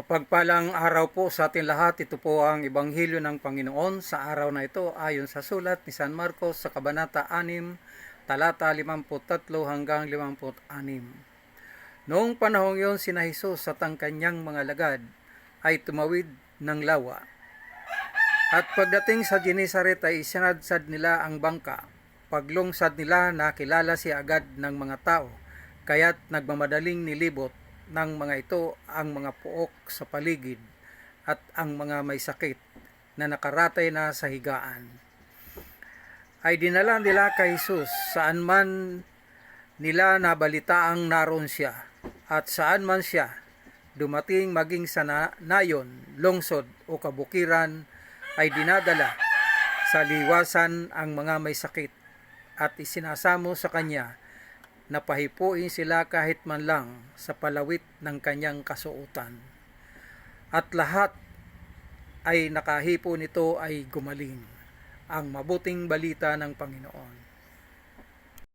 Mapagpalang araw po sa ating lahat. Ito po ang Ebanghelyo ng Panginoon sa araw na ito ayon sa sulat ni San Marcos sa Kabanata 6, talata 53 hanggang 56. Noong panahong yon, sina Jesus at ang kanyang mga lagad ay tumawid ng lawa. At pagdating sa Genesaret ay isinadsad nila ang bangka. Paglungsad nila nakilala siya agad ng mga tao, kaya't nagmamadaling nilibot ng mga ito ang mga puok sa paligid at ang mga may sakit na nakaratay na sa higaan. Ay dinala nila kay Jesus saan man nila nabalitaang naroon siya at saan man siya dumating maging sa na- nayon, lungsod o kabukiran ay dinadala sa liwasan ang mga may sakit at isinasamo sa kanya na pahipuin sila kahit man lang sa palawit ng kanyang kasuotan. At lahat ay nakahipo nito ay gumaling ang mabuting balita ng Panginoon.